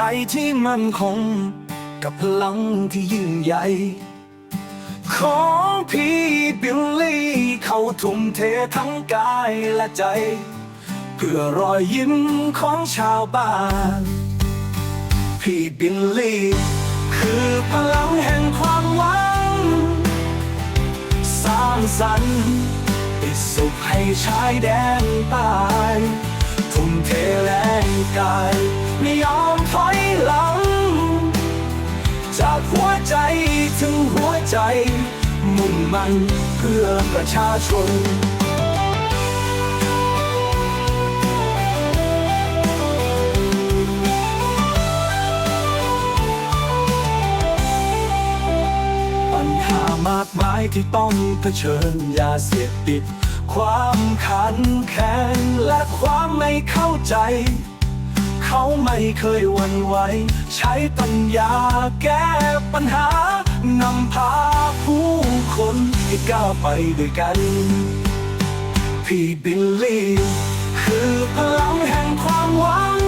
ใจที่มั่นคง กับพลังที่ยิ่งใหญ่ของพี่บิลลี่ เขาทุ่มเททั้งกายและใจ เพื่อรอยยิ้มของชาวบ้าน พี่บิลลี่ คือพลังแห่งความหวัง สร้างสรรค์ติดสุขให้ชายแดนใต้ทุ่มเทแรงกาย ไม่ยอม ใจ มุ่งมันเพื่อประชาชนปัญหามากมายที่ต้องเผชิญยาเสพติด ความขันแค้นและความไม่เข้าใจ เขาไม่เคยวันไหว ใช้ปัญญาแก้ปัญหานำพาผู้คนให้ก้าวไปด้วยกัน พี่บิลลี่คือพลังแห่งความหวัง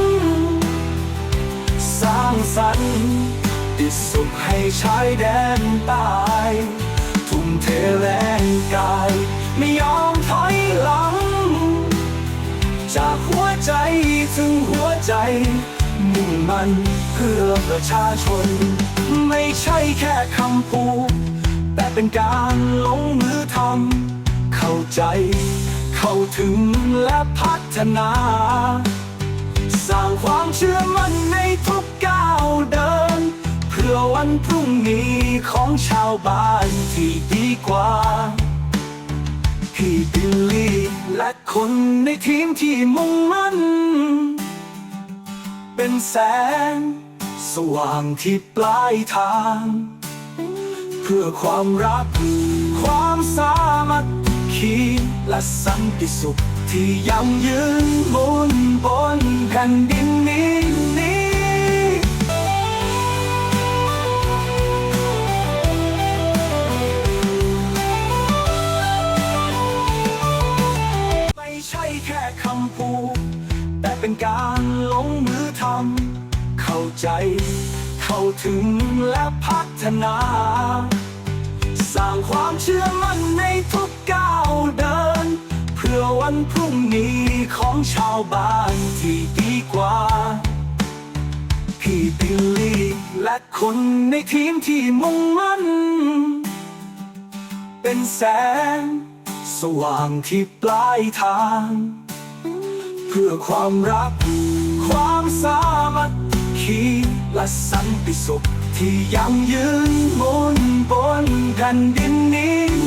สร้างสรรค์ติสุขให้ชายแดนใต้ทุ่มเทแรงกาย ไม่ยอมถอยหลัง จากหัวใจถึงหัว ใจ มุ่งมันเพื่อประชาชน ไม่ใช่แค่คำพูด แต่เป็นการลงมือทำเข้าใจ เข้าถึงและพัฒนา สร้างความเชื่อมั่นในทุกก้าวเดิน เพื่อวันพรุ่งนี้ของชาวบ้านที่ดีกว่าพี่บิลลี่และคนในทีมที่มุ่งมั่น เป็นแสง สว่างที่ปลายทาง เพื่อความรัก ความสามัคคีและสันติสุขที่ยั่งยืนบนบนแผ่นดินนี้ไม่ใช่แค่คำพูด เป็นการลงมือทำเข้าใจ เข้าถึงและพัฒนา สร้างความเชื่อมั่นในทุกก้าวเดิน เพื่อวันพรุ่งนี้ของชาวบ้านที่ดีกว่า พี่บิลลี่และคนในทีมที่มุ่งมั่น เป็นแสง สว่างที่ปลายทาง พื่อความรัก ความสามัคคีและสันติสุขที่ยั่งยืนบนบนแผ่นดินนี้